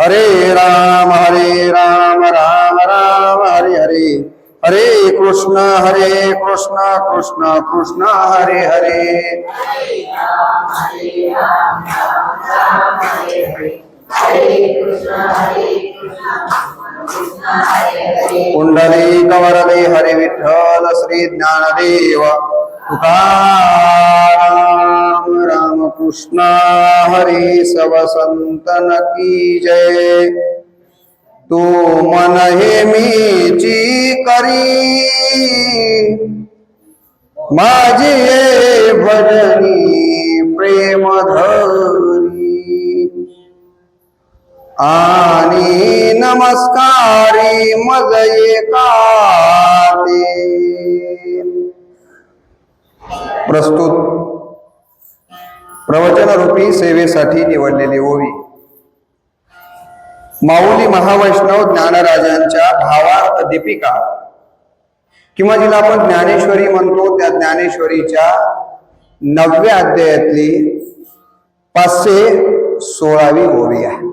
हरे राम हरे राम राम राम हरे हरे। हरे कृष्ण हरे कृष्ण कृष्ण कृष्ण हरे हरे। कुंडली कवरदे हरे विठ्ठल श्री ज्ञानदेव। तुकाराम रामकृष्ण हरी सव संतन की जय। तू मन हे मीची करी माझी भजनी प्रेम धरी। आणि नमस्कारी मज का प्रस्तुत. प्रवचन रूपी सेवेसाठी निवडलेली ओवी माऊली महावैष्णव ज्ञानराजांच्या भावार्थ दीपिका किंवा जिला आपण ज्ञानेश्वरी म्हणतो त्या ज्ञानेश्वरीच्या नवव्या अध्यायातली पाचशे सोळावी ओवी आहे.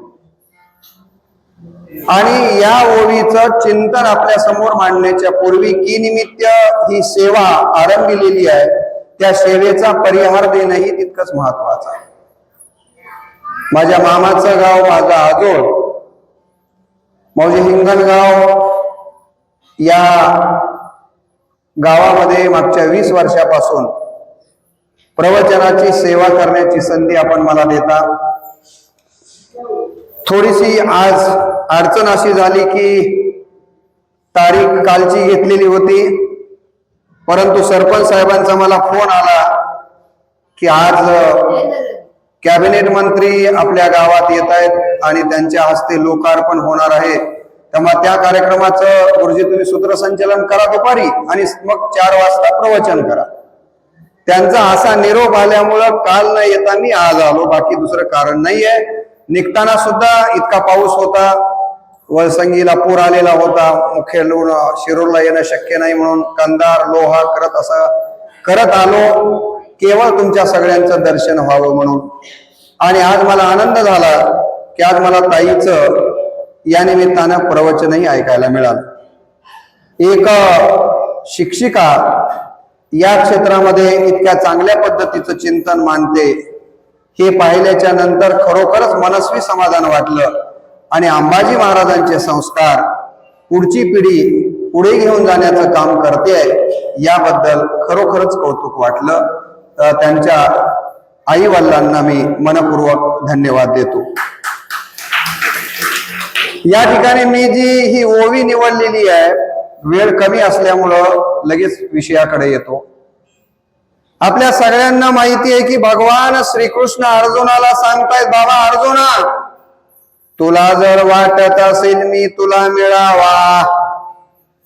आणि या ओवीचं चिंतन आपल्यासमोर मांडण्याच्या पूर्वी की निमित्त ही सेवा आरंभिलेली आहे त्या सेवेचा परिहार देणंही तितकंच महत्वाचं आहे. माझ्या मामाचं गाव माझा आजोळ मौजे हिंगणगाव या गावामध्ये मागच्या वीस वर्षापासून प्रवचनाची सेवा करण्याची संधी आपण मला देता. थोडीशी आज अडचण अशी झाली की तारीख कालची घेतलेली होती. परंतु सरपंच साहेबांचा मला फोन आला की आज कॅबिनेट मंत्री आपल्या गावात येत आहेत आणि त्यांच्या हस्ते लोकार्पण होणार आहे. तेव्हा त्या कार्यक्रमाचं गुरुजी तुम्ही सूत्रसंचालन करा दुपारी आणि मग चार वाजता प्रवचन करा. त्यांचा असा निरोप आल्यामुळं काल न येता मी आज आलो बाकी दुसरं कारण नाहीये. निघताना सुद्धा इतका पाऊस होता. वळसंगीला पूर आलेला होता. मुख्य लोण शिरूरला येणं शक्य नाही म्हणून कंदार लोहा करत असं करत आलो. केवळ तुमच्या सगळ्यांचं दर्शन व्हावं म्हणून. आणि आज मला आनंद झाला की आज मला ताईचं या निमित्तानं प्रवचनही ऐकायला मिळालं. एक शिक्षिका या क्षेत्रामध्ये इतक्या चांगल्या पद्धतीचं चिंतन मानते हे पाहिल्याच्या नंतर खरोखरच मनस्वी समाधान वाटलं. आणि अंबाजी महाराजांचे संस्कार पुढची पिढी पुढे घेऊन जाण्याचं काम करते याबद्दल खरोखरच कौतुक वाटलं. तर त्यांच्या आई वडिलांना मी मनपूर्वक धन्यवाद देतो. या ठिकाणी मी जी ही ओवी निवडलेली आहे वेळ कमी असल्यामुळं लगेच विषयाकडे येतो. आपल्या सगळ्यांना माहिती आहे की भगवान श्रीकृष्ण अर्जुनाला सांगतायत बाबा अर्जुना तुला जर वाटत असेल मी तुला मिळावा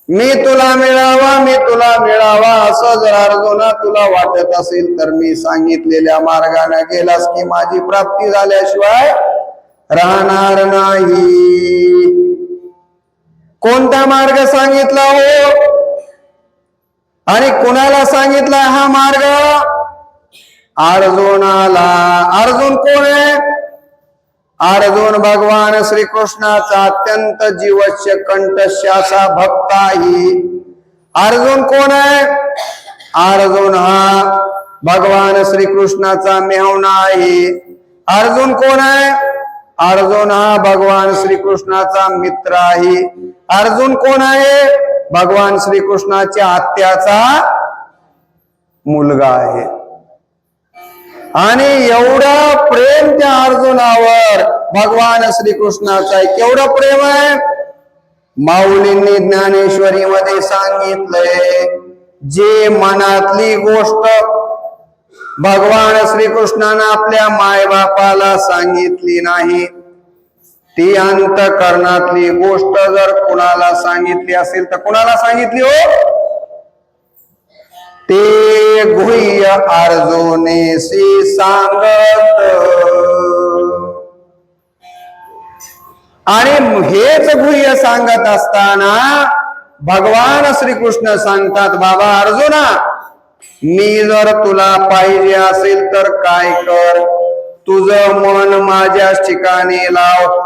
मी तुला मिळावा मी तुला मिळावा असं जर अर्जुना तुला वाटत असेल तर मी सांगितलेल्या मार्गाने गेलास की माझी प्राप्ती झाल्याशिवाय राहणार नाही. कोणता मार्ग सांगितला हो? आणि कुणाला सांगितला हा मार्ग? अर्जुनाला. अर्जुन कोण आहे? अर्जुन भगवान श्रीकृष्णाचा अत्यंत जीवस्य कंठश्यासा भक्त आहे. अर्जुन कोण आहे? अर्जुन हा भगवान श्रीकृष्णाचा मेहणा आहे. अर्जुन कोण आहे? अर्जुन हा भगवान श्रीकृष्णाचा मित्र आहे. अर्जुन कोण आहे? भगवान श्रीकृष्णाच्या आत्याचा मुलगा आहे. आणि एवढं प्रेम त्या अर्जुनावर भगवान श्रीकृष्णाचा आहे. केवढं प्रेम आहे? माऊलींनी ज्ञानेश्वरी मध्ये सांगितलंय जे मनातली गोष्ट भगवान श्रीकृष्णानं आपल्या मायबापाला सांगितली नाही ती अंतकरणातली गोष्ट जर कुणाला सांगितली असेल तर कुणाला सांगितली हो? ते गुह्य अर्जुनेशी सांगत. आणि हेच गुह्य सांगत असताना भगवान श्रीकृष्ण सांगतात बाबा अर्जुना मी जर तुला पाहिजे असेल तर काय कर? तुझं मन माझ्याच ठिकाणी लाव.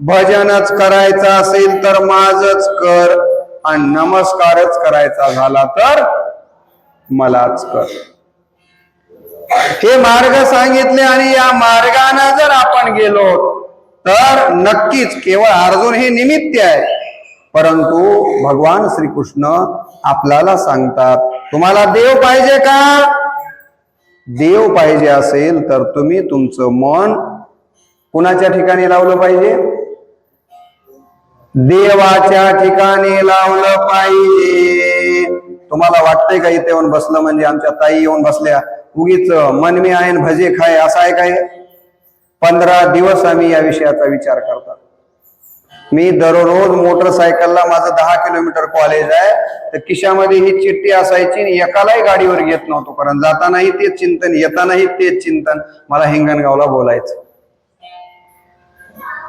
भजनच करायचं असेल तर माझच कर. आणि नमस्कारच करायचा झाला तर मलाच कर. हे मार्ग सांगितले आणि या मार्गाने जर आपण गेलो तर नक्कीच केवळ अर्जुन हे निमित्त आहे. परंतु भगवान श्रीकृष्ण आपल्याला सांगतात तुम्हाला देव पाहिजे का? देव पाहिजे असेल तर तुम्ही तुमचं मन कुणाच्या ठिकाणी लावलं पाहिजे? देवाच्या ठिकाणी लावलं पाहिजे. तुम्हाला वाटतंय का इथे येऊन बसलं? म्हणजे आमच्या ताई येऊन बसल्या. उगीच मन मी आहे भजे खाय असं आहे काय? पंधरा दिवस आम्ही या विषयाचा विचार करतात. मी दररोज मोटरसायकलला माझं दहा किलोमीटर कॉलेज आहे. तर किशामध्ये ही चिठ्ठी असायची एकालाही गाडीवर घेत नव्हतो. कारण जातानाही तेच चिंतन येतानाही तेच चिंतन मला हिंगणगावला बोलायचं.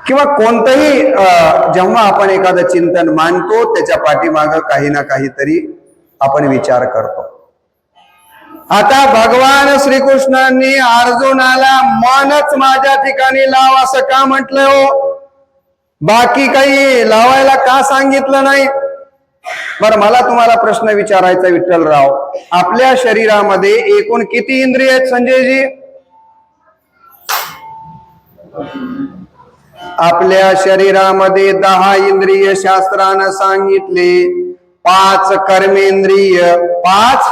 किंवा कोणतंही जेव्हा आपण एखादं चिंतन मानतो त्याच्या पाठीमाग काही ना काहीतरी आपण विचार करतो. आता भगवान श्रीकृष्णांनी अर्जुनाला मनच माझ्या ठिकाणी लाव असं का म्हटलंय हो? बाकी काही लावायला का सांगितलं नाही? बर मला तुम्हाला प्रश्न विचारायचा विठ्ठलराव. आपल्या शरीरामध्ये एकूण किती इंद्रिय आहेत संजयजी? आपल्या शरीरामध्ये दहा इंद्रिय शास्त्रानं सांगितले. पाच कर्मेंद्रिय पाच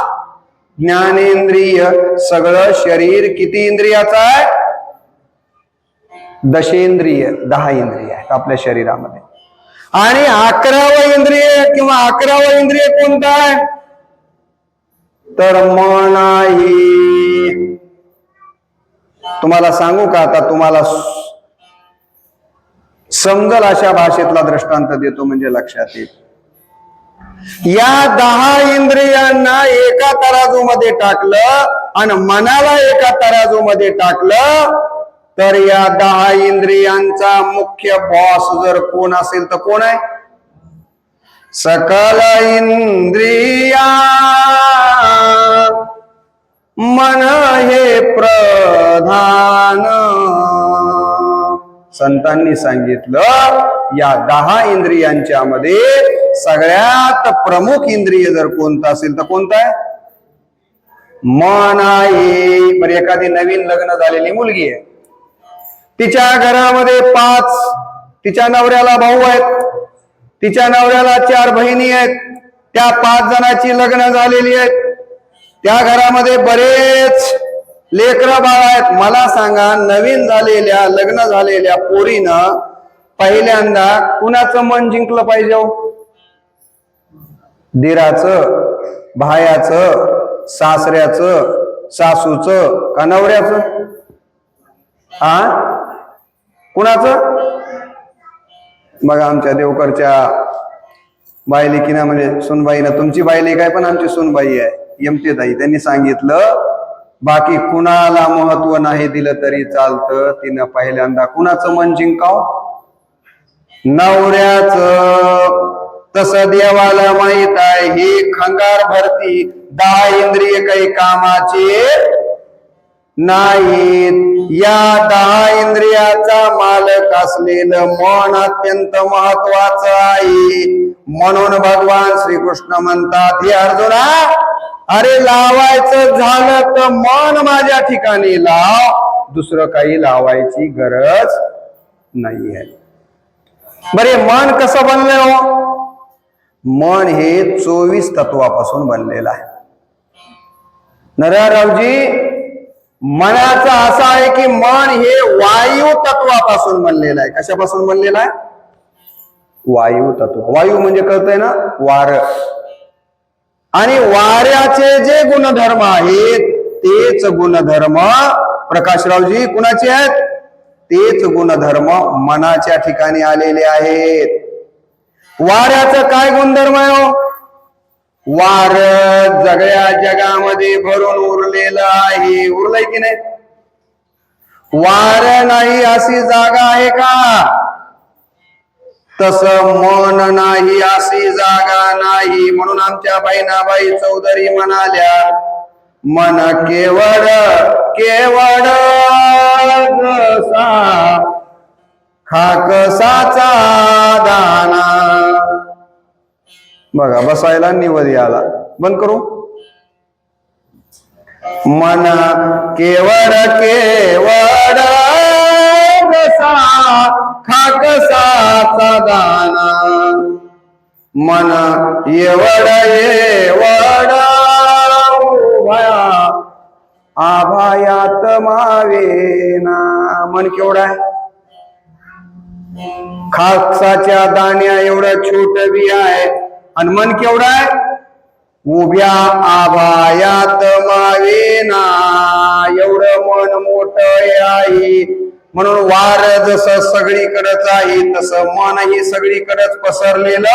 ज्ञानेंद्रिय. सगळं शरीर किती इंद्रियाचं आहे? दशेंद्रिय दहा इंद्रिय आहेत आपल्या शरीरामध्ये. आणि अकरावं इंद्रिय किंवा अकरावं इंद्रिय कोणतं आहे? तर मन आहे तुम्हाला सांगू का आता तुम्हाला समजल अशा भाषेतला दृष्टांत देतो म्हणजे लक्षात येईल. या दहा इंद्रियांना एका तराजूमध्ये टाकलं आणि मनाला एका तराजूमध्ये टाकलं तर या दहा इंद्रियांचा मुख्य बॉस जर कोण असेल तर कोण आहे? सकल इंद्रिया. मन हे प्रधान. संतांनी सांगितलं या दहा इंद्रियांच्या मध्ये सगळ्यात प्रमुख इंद्रिय जर कोणता असेल तर कोणता आहे? मन आहे बरं एखादी नवीन लग्न झालेली मुलगी आहे. तिच्या घरामध्ये पाच तिच्या नवऱ्याला भाऊ आहेत. तिच्या नवऱ्याला चार बहिणी आहेत. त्या पाच जणांची लग्न झालेली आहेत. त्या घरामध्ये बरेच लेकर बाळ आहेत. मला सांगा नवीन झालेल्या लग्न झालेल्या पोरीनं पहिल्यांदा कुणाचं मन जिंकलं पाहिजे हो? दिराचं भायाचं सासऱ्याचं सासूचं का नवऱ्याचं? हा कुणाचं? बघा आमच्या देवकरच्या बायलेकीना म्हणजे सुनबाईनं तुमची बायलेक आहे पण आमची सुनबाई आहे यमते ताई त्यांनी सांगितलं बाकी कुणाला महत्त्व नाही दिलं तरी चालतं तिनं पहिल्यांदा कुणाचं मन जिंकाव? नवऱ्याच. तस देवाला माहीत आहे ही खंगार भरती दहा इंद्रिय काही कामाचे नाहीत. या दहा इंद्रियाचा मालक असलेलं मन अत्यंत महत्वाचं आहे. म्हणून भगवान श्रीकृष्ण म्हणतात हे अर्जुना अरे लावायचं झालं तर मन माझ्या ठिकाणी लाव. दुसरं काही लावायची गरज नाहीये. बरे मन कसं बनलंय हो? मन हे चोवीस तत्वापासून बनलेलं आहे. नरहरावजी मनाचं असं आहे की मन हे वायू तत्वापासून बनलेलं आहे. कशापासून बनलेलं आहे? वायू तत्व. वायू म्हणजे कळतंय ना? वार. आणि वाऱ्याचे जे गुणधर्म आहेत तेच गुणधर्म प्रकाशरावजी कुणाचे आहेत? तेच गुणधर्म मनाच्या ठिकाणी आलेले आहेत. वाऱ्याचं काय गुणधर्म आहे हो? वार सगळ्या जगामध्ये भरून उरलेलं आहे. उरलंय की नाही? वार नाही अशी जागा आहे का? तस मन नाही अशी जागा नाही. म्हणून आमच्या बहिणाबाई चौधरी म्हणाल्या मन केवळ केवळ जसा खाकसाचा दाना. बघा बसायला निवद आला बंद करू? मन केवळ केवळ खाकसाचा दाना. मन एवढ एवढ उभया आभायात मावेना मन केवढा आहे? खाकसाच्या दाण्या एवढं छोट बी आहे. आणि मन केवढं आहे? उभ्या आभायात मावेना एवढं मन मोठ आहे. म्हणून वार जसं सगळीकडच आहे तसं मनही सगळीकडच पसरलेलं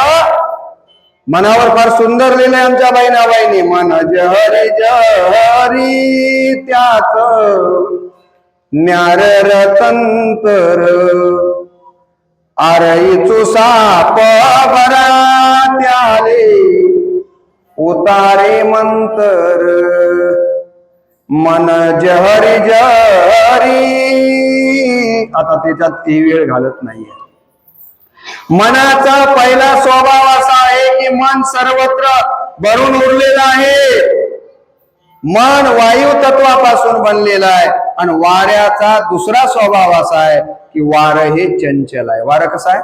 मनावर फार सुंदर लिहिलंय आमच्या बाईनाबाईनी मन जहरी जहरी त्याच. न्यार रतंतर आरईचू साप भरा त्याले. उतारे मंतर. मन जहरी जहरी. आता त्याच्यात ती वेळ घालत नाहीये. मनाचा पहिला स्वभाव असा मन सर्वत्र भरून उरलेलं आहे. मन वायू तत्वापासून बनलेलं आहे. आणि वाऱ्याचा दुसरा स्वभाव असा आहे की वार हे चंचल आहे. वारं कसं आहे?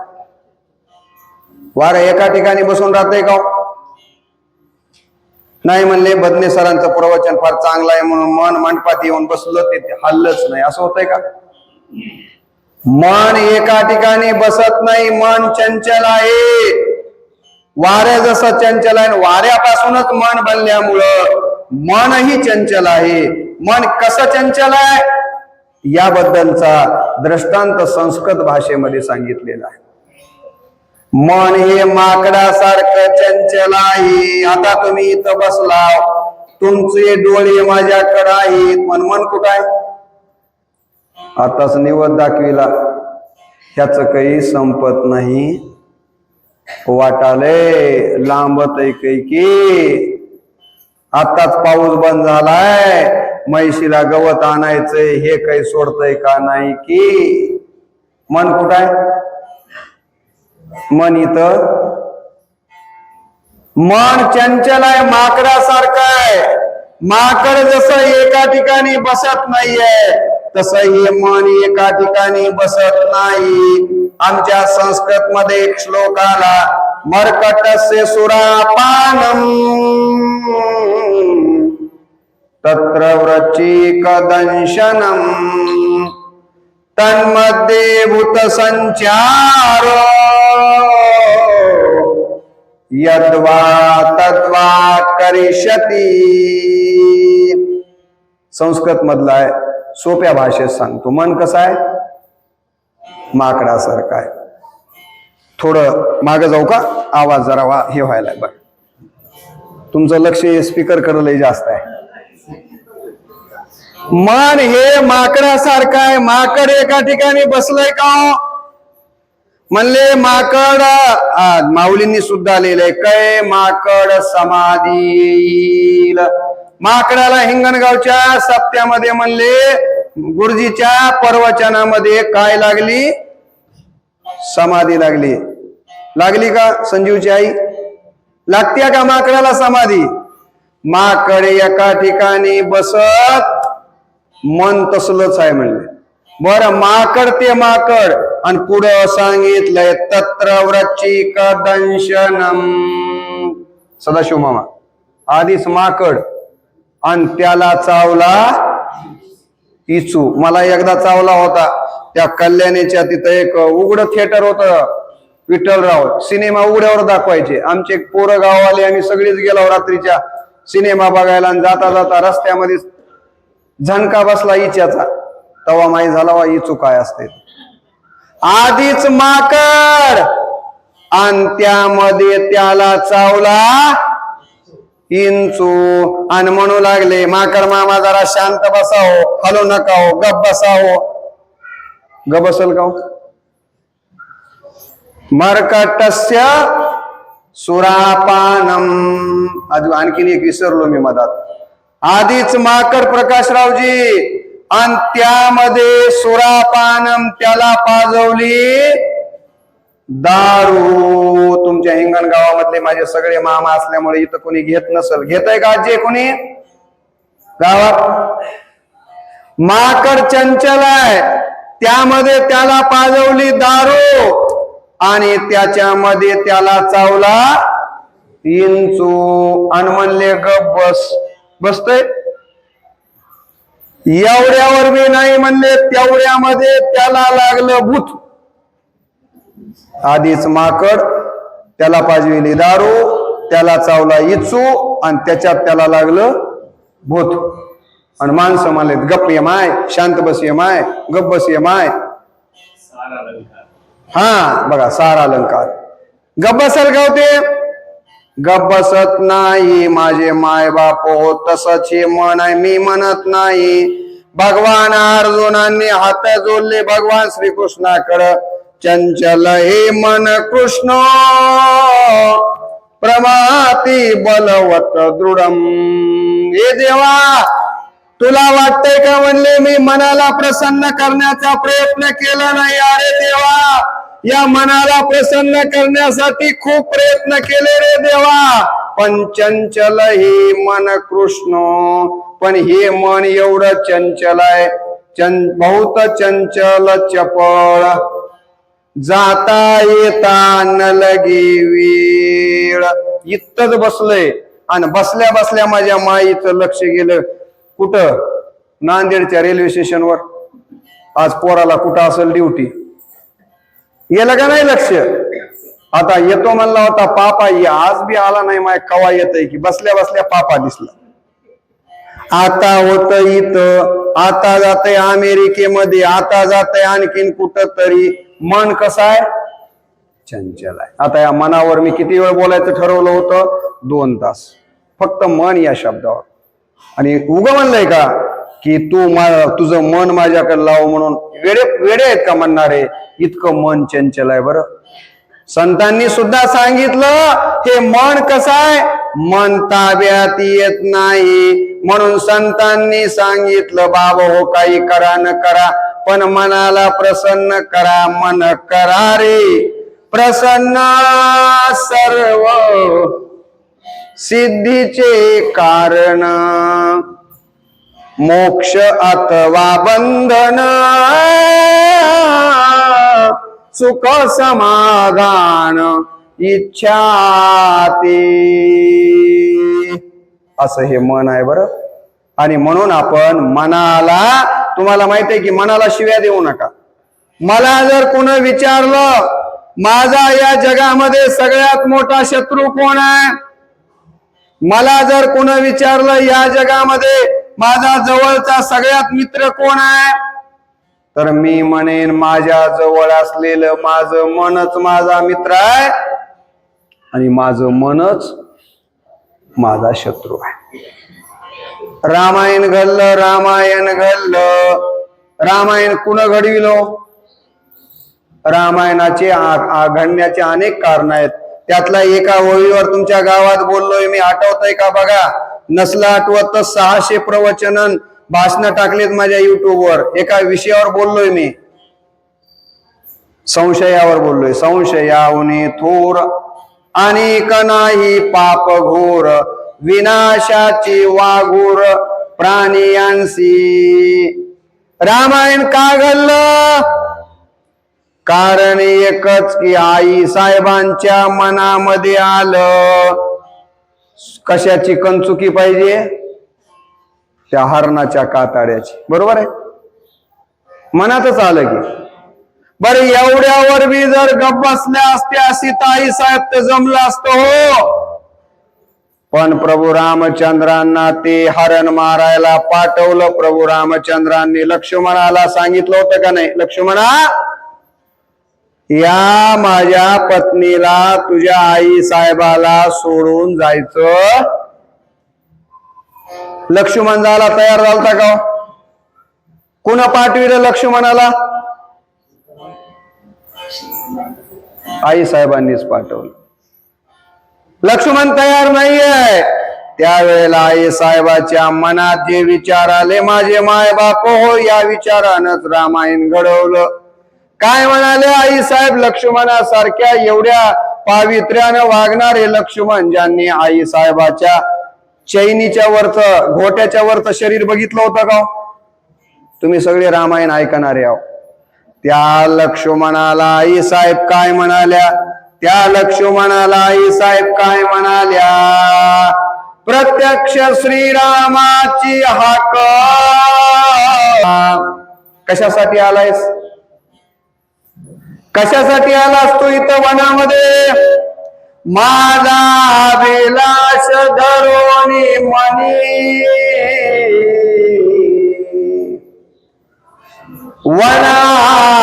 वार एका ठिकाणी बसून राहतंय का हो? नाही म्हणले बदने सरांचं प्रवचन फार चांगलं आहे म्हणून मन मंडपात येऊन बसलं ते हल्लच नाही. असं होतंय का? मन एका ठिकाणी बसत नाही मन चंचल आहे. वाऱ्या जसं चंचल आहे वाऱ्यापासूनच मन बनल्यामुळं मनही चंचल आहे. मन कसं चंचल आहे? याबद्दलचा दृष्टांत संस्कृत भाषेमध्ये सांगितलेला आहे. मन हे माकडासारखं चंचल आहे. आता तुम्ही इथं बसला तुमचे डोळे माझ्याकडे आहेत. मन मन कुठं आहे? आताच निवड दाखविला. ह्याच काही संपत नाही. वाटाले लांबत काही की. आताच पाऊस बंद झालाय. म्हैशीला गवत आणायचंय हे काही सोडतय का नाही की? मन कुठं आहे? मन इथं? मन चंचल आहे माकडासारखं आहे. माकड जसं एका ठिकाणी बसत नाहीये तसही मन एका ठिकाणी बसत नाही. आमच्या संस्कृत मध्ये एक श्लोक आला मर्कटस्य सुरापानम तत्र व्रचिकदंशनम तन्मध्ये भूत संचार यद्वा तद्वा करिष्यती. संस्कृत मधला आहे. सोप्या भाषेत सांगतो. मन कसं आहे? माकडासारखं आहे. थोडं माग जाऊ का? आवाज जरा वा हे व्हायला बघ. तुमचं लक्ष स्पीकरकडे जास्त आहे. मन हे माकडासारखं आहे. माकड एका ठिकाणी बसलंय का? म्हणले माकड आ, माऊलींनी सुद्धा लिहिलंय कै माकड समाधी माकडाला हिंगणगावच्या सप्त्यामध्ये म्हणले गुरुजीच्या परवचनामध्ये काय लागली? समाधी लागली. लागली का संजीवची आई? लागते का माकडाला समाधी? माकड एका ठिकाणी बसत मन तसलंच आहे म्हणले. बर माकड ते माकड. आणि पुढं सांगितलंय तत्र व्रचिक दंशनम. सदाशिव मामा आधीच माकड. आणि त्याला चावला इचू. मला एकदा चावला होता. त्या कल्याणीच्या तिथं एक उघड थिएटर होत. विठ्ठलराव. सिनेमा उघड्यावर दाखवायचे. आमचे एक पोरं गाववाले आम्ही सगळीच गेलो रात्रीच्या. सिनेमा बघायला आणि जाता जाता रस्त्यामध्ये झणका बसला इच्याचा. तवा माही झाला वा इचू काय असते. आधीच माकड. आणि त्यामध्ये त्याला चावला इंचू. आणि म्हणू लागले माकड मामा जरा शांत बसावो हलो नका हो गप बसावं. ग बसल का हो? मरकटस्य मर्कटस्य सुरापानम आधी आणखीन एक विसरलो मी मधात. आधीच माकड प्रकाशरावजी आणि त्यामध्ये सुरापानम त्याला पाजवली. दारू. तुमच्या हिंगण गावामधले माझे सगळे मामा असल्यामुळे इथं कोणी घेत नसल. घेत आहे का आजी कोणी? गावात? माकड चंचल आहे. त्यामध्ये त्याला पाजवली दारू आणि त्याच्यामध्ये त्याला चावला इंचू. आणि म्हणले ग बस. बसतय? एवढ्यावर मी नाही म्हणले तेवढ्यामध्ये त्याला लागलं भूत. आधीच माकड त्याला पाजविली दारू त्याला चावला इचू आणि त्याच्यात त्याला लागलं भूत. आणि माणसं म्हणले गप्प ये माय शांत बस ये माय गप बस ये माय. हा बघा सारा अलंकार. गप्प बसल का होते गप्प बसत नाही माझे माय बाप हो तसंच हे मन आहे मी म्हणत नाही. भगवान अर्जुनांनी हात जोडले भगवान श्रीकृष्णाकडं. चंचल हे मन कृष्ण. प्रमाती बलवत दृढम हे देवा तुला वाटतंय का म्हणले मी मनाला प्रसन्न करण्याचा प्रयत्न केला नाही? अरे देवा या मनाला प्रसन्न करण्यासाठी खूप प्रयत्न केले रे देवा. पण चंचल हे मन कृष्ण. पण हे मन एवढं चंचल आहे. चं बहुत चंचल चपळ. जाता येता न लगी वेळ. इतच बसलंय. आणि बसल्या बसल्या माझ्या माईचं लक्ष गेलं. कुठं? नांदेडच्या रेल्वे स्टेशनवर. आज पोराला कुठं असेल ड्युटी? गेलं का नाही लक्ष? आता येतो म्हणला होता पापा ये आज बी आला नाही माय कवा येतय की? बसल्या बसल्या पापा दिसला. आता होत इथं. आता जातय अमेरिकेमध्ये. आता जातय आणखीन कुठं तरी. मन कसं आहे? चंचल आहे. आता या मनावर मी किती वेळ बोलायचं ठरवलं होतं? दोन तास. फक्त मन या शब्दावर. आणि उग म्हणलंय का की तू मा- तुझं मन माझ्याकडे लाव म्हणून. वेडे वेडे आहेत का म्हणणारे? इतकं मन चंचल आहे बरं. संतांनी सुद्धा सांगितलं हे मन कसं आहे? मन ताब्यात येत नाही. म्हणून संतांनी सांगितलं बाबा हो काही करा न करा. पण मनाला प्रसन्न करा मन करा रे. प्रसन्न सर्व सिद्धीचे कारण. मोक्ष अथवा बंधन सुख समाधान इच्छा ते असं हे मन आहे बरं. आणि म्हणून आपण मनाला तुम्हाला माहीत आहे की मनाला शिव्या देऊ नका. मला जर कोण विचारलं माझा या जगामध्ये सगळ्यात मोठा शत्रू कोण आहे? मला जर कोण विचारलं या जगामध्ये माझा जवळचा सगळ्यात मित्र कोण आहे? तर मी म्हणेन माझ्या जवळ असलेलं माझं मनच माझा मित्र आहे आणि माझं मनच माझा शत्रू आहे. रामायण घडलं रामायण घडलं रामायण कुण घडविलो? रामायणाचे घडण्याचे अनेक कारण आहेत. त्यातला एका ओळीवर तुमच्या गावात बोललोय मी आठवतंय का बघा? नसला आठवत तर सहाशे प्रवचन भाषण टाकलेत माझ्या युट्यूबवर एका विषयावर बोललोय मी. संशयावर बोललोय. संशयावने थोर अनेक नाही पाप घोर. विनाशाची वाघूर प्राणियांशी रामायण का घडलं? कारण एकच की आई साहेबांच्या मनामध्ये आलं. कशाची कंचुकी पाहिजे? त्या हरणाच्या काताड्याची. बरोबर आहे? मनातच आलं की. बरं एवढ्यावर बी जर गप बसल्या असत्या सीताई साहेब तर जमलं असतं हो. पण प्रभू रामचंद्रांना ते हरण मारायला पाठवलं. प्रभू रामचंद्रांनी लक्ष्मणाला सांगितलं होतं का नाही? लक्ष्मणा या माझ्या पत्नीला तुझ्या आई साहेबाला सोडून जायचं. लक्ष्मण जायला तयार झालता का हो? कुणा पाठविलं लक्ष्मणाला? आई साहेबांनीच पाठवलं. लक्ष्मण तयार नाहीये. त्यावेळेला आई साहेबाच्या मनात जे विचार आले माझे माय बाप हो या विचारानच रामायण घडवलं. काय म्हणाले आई साहेब लक्ष्मणासारख्या एवढ्या पावित्र्यानं वागणारे लक्ष्मण ज्यांनी आई साहेबाच्या चैनीच्या वरच घोट्याच्या वरच शरीर बघितलं होतं का? तुम्ही सगळे रामायण ऐकणारे आहो. त्या लक्ष्मणाला आई साहेब काय म्हणाल्या? त्या लक्ष्मणाला आई साहेब काय म्हणाल्या? प्रत्यक्ष श्रीरामाची हाक. कशासाठी आलायस? कशासाठी आलास तू इथं वनामध्ये? माझा विलास धरोनी मनी.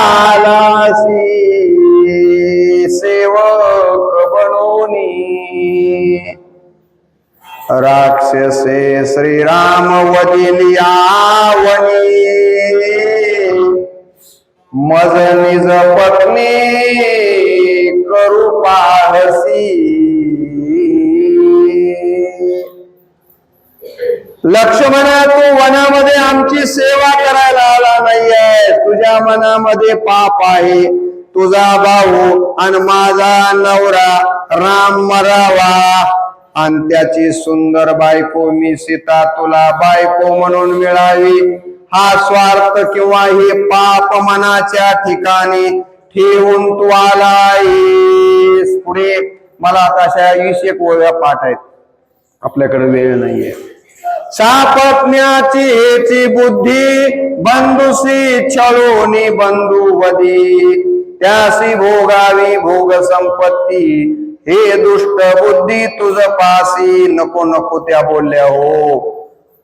वनालासी राक्षसे श्रीराम वदिली मज निज पत्नी करू पाहसी लक्ष्मणा तू वनामध्ये आमची सेवा करायला आला नाहीये. तुझ्या मनामध्ये पाप आहे. तुझा भाऊ आणि माझा नवरा राम मरावा. आणि त्याची सुंदर बायको मी सीता तुला बायको म्हणून मिळावी. हा स्वार्थ किंवा हे पाप मनाच्या ठिकाणी ठेवून तू आलायस. पुढे मला आता अशा वीस एक ओव्या पाठ आहेत आपल्याकडे वेळ नाहीये. सापत्न्याची हेची बुद्धी बंधुसी छळोनी बंधू वदी त्यासी भोगावी भोग संपत्ती. हे दुष्ट बुद्धी तुझ पासी नको नको त्या बोलल्या हो.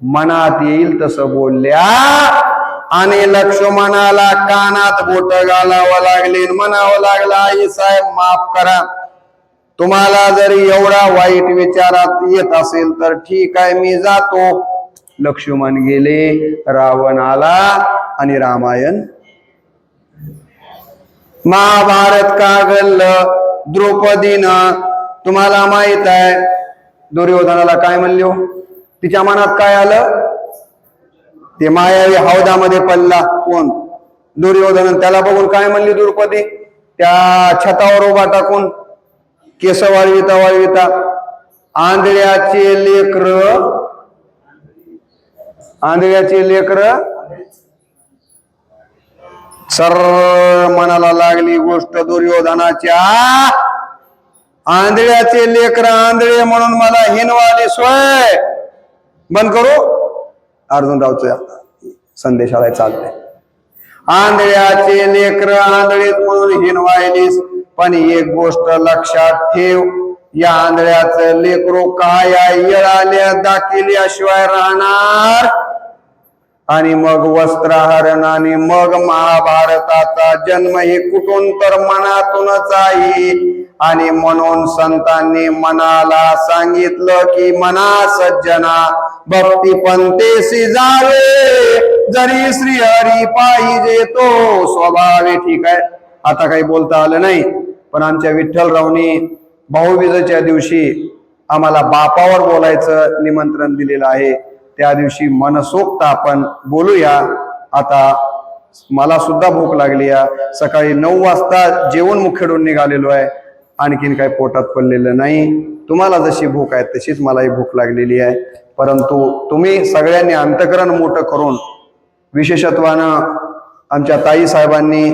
मनात येईल तस बोलल्या. आणि लक्ष्मणाला कानात बोट घालावं लागले. म्हणावं लागलं आई साहेब माफ करा. तुम्हाला जर एवढा वाईट विचारात येत असेल तर ठीक आहे मी जातो. लक्ष्मण गेले रावण आला आणि रामायण. महाभारत का घडलं? द्रौपदीनं तुम्हाला माहीत आहे दुर्योधनाला काय म्हणले हो? तिच्या मनात काय आलं? ते मायावी हौदामध्ये पडला. कोण? दुर्योधन. त्याला बघून काय म्हणली द्रौपदी? त्या छतावर उभा टाकून केस वाळविता वाळविता आंधळ्याचे लेकर आंधळ्याचे लेकर सर मनाला लागली गोष्ट दुर्योधनाच्या. आंधळ्याचे लेकर आंधळे म्हणून मला हिनवाली सोय. बंद करू? अर्जुनरावच संदेश आलाय चालतंय. आंधळ्याचे लेकर आंधळेत म्हणून हिनवायलीस पण एक गोष्ट लक्षात ठेव या आंधळ्याचं लेकरो काय येळाल्या दाखिल्याशिवाय राहणार आणि मग वस्त्रहरण आणि मग महाभारताचा जन्म हे कुठून तर मनातूनच आहे. आणि म्हणून संतांनी मनाला सांगितलं की मना सज्जना भक्ती पंथेसी जावे. जरी श्री हरी पाहिजे तो स्वभावे ठीक आहे. आता काही बोलता आलं नाही पण आमच्या विठ्ठलरावनी भाऊबीजेच्या दिवशी आम्हाला बापावर बोलायचं निमंत्रण दिलेलं आहे. त्या दिवशी मनसोक्त आपण बोलूया. आता मला सुद्धा भूक लागली आहे सकाळी नऊ वाजता जेवण मुखेडून निघालेलो आहे. आणखीन काही पोटात पडलेलं नाही. तुम्हाला जशी भूक आहे तशीच मलाही भूक लागलेली आहे. परंतु तुम्ही सगळ्यांनी अंतकरण मोठं करून विशेषत्वानं आमच्या ताई साहेबांनी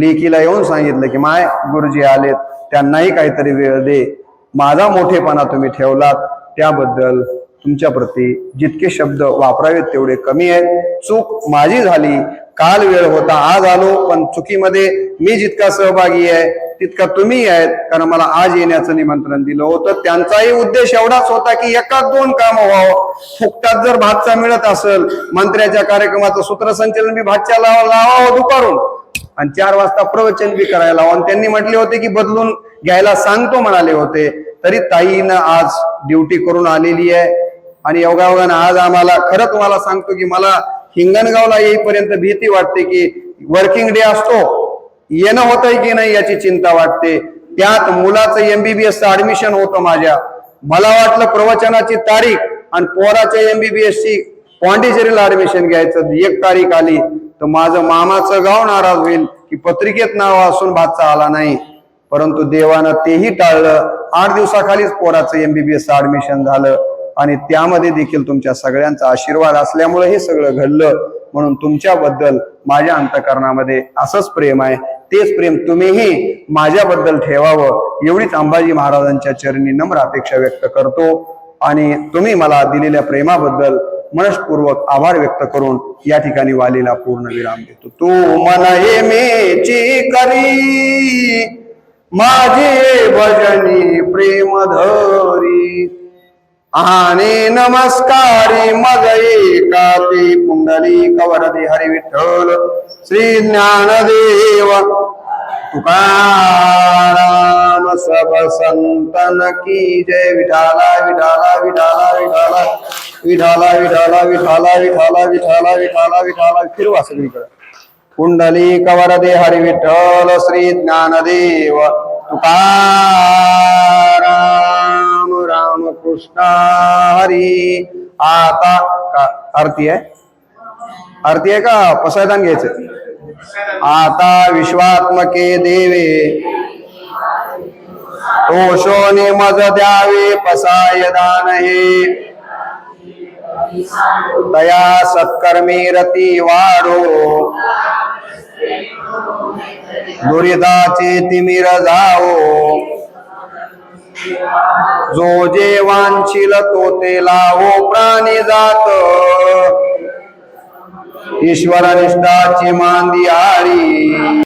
लेकीला येऊन सांगितलं की माय गुरुजी आलेत. त्यांनाही काहीतरी वेळ दे. माझा मोठेपणा तुम्ही ठेवलात. त्याबद्दल तुमच्या प्रती जितके शब्द वापरावेत तेवढे कमी आहेत. चूक माझी झाली. काल वेळ होता आज आलो पण चुकीमध्ये मी जितका सहभागी आहे तितका तुम्ही आहेत. कारण मला आज येण्याचं निमंत्रण दिलं होतं. त्यांचाही उद्देश एवढाच होता की एकाच दोन कामं व्हावं. फुकटात जर भातचा मिळत असेल मंत्र्याच्या कार्यक्रमाचं सूत्रसंचलन बी भातच्या लावा लावावं दुपारून. आणि चार वाजता प्रवचन बी करायला आणि त्यांनी म्हटले होते की बदलून घ्यायला सांगतो म्हणाले होते. तरी ताईनं आज ड्युटी करून आलेली आहे. आणि योगायोगानं आज आम्हाला खरं तुम्हाला सांगतो की मला हिंगणगावला येईपर्यंत भीती वाटते की वर्किंग डे असतो येणं होतंय की नाही याची चिंता वाटते. त्यात मुलाचं एमबीबीएसचं ऍडमिशन होतं माझ्या. मला वाटलं प्रवचनाची तारीख आणि पोराच्या एमबीबीएस ची पॉंडिचेरीला ऍडमिशन घ्यायचं. एक तारीख आली तर माझं मामाचं गाव नाराज होईल की पत्रिकेत नाव असून भातचा आला नाही. परंतु देवानं तेही टाळलं. आठ दिवसाखालीच पोराचं एमबीबीएस ऍडमिशन झालं. आणि त्यामध्ये देखील तुमच्या सगळ्यांचा आशीर्वाद असल्यामुळे हे सगळं घडलं म्हणून तुमच्याबद्दल माझ्या अंतकरणामध्ये असंच प्रेम आहे. तेच प्रेम तुम्हीही माझ्याबद्दल ठेवावं एवढीच अंबाजी महाराजांच्या चरणी नम्र अपेक्षा व्यक्त करतो. आणि तुम्ही मला दिलेल्या प्रेमाबद्दल मनसपूर्वक आभार व्यक्त करून या ठिकाणी वालीला पूर्ण विराम देतो. तू मला करी माझे भजनी प्रेम धरी. आणि नमस्कारी मग एकाती पुंडली कवरदी हरी विठ्ठल श्री ज्ञानदेव. तुकाराम सब संतन की जय. विठाला विठाला विठाला विठाला. विठाला विठाला विठाला विठाला विठाला विठाला विठाला. फिरवा सगळीकडे कुंडली कवरदे हरी विठ्ठल श्री ज्ञानदेव. तुकाराम कृष्ण हरी आता का आरती आहे? आरती आहे का? पसायदान घ्यायचं. आता विश्वात्मके देवे। तोषोने मज द्यावे, पसाय दान हे। दया सत्कर्मी रती वाढो दुरिताचे तिमिर जाओ जो जे वांछील तो ते लावो प्राणी जात. ईश्वर निष्ठाची मांदी आरी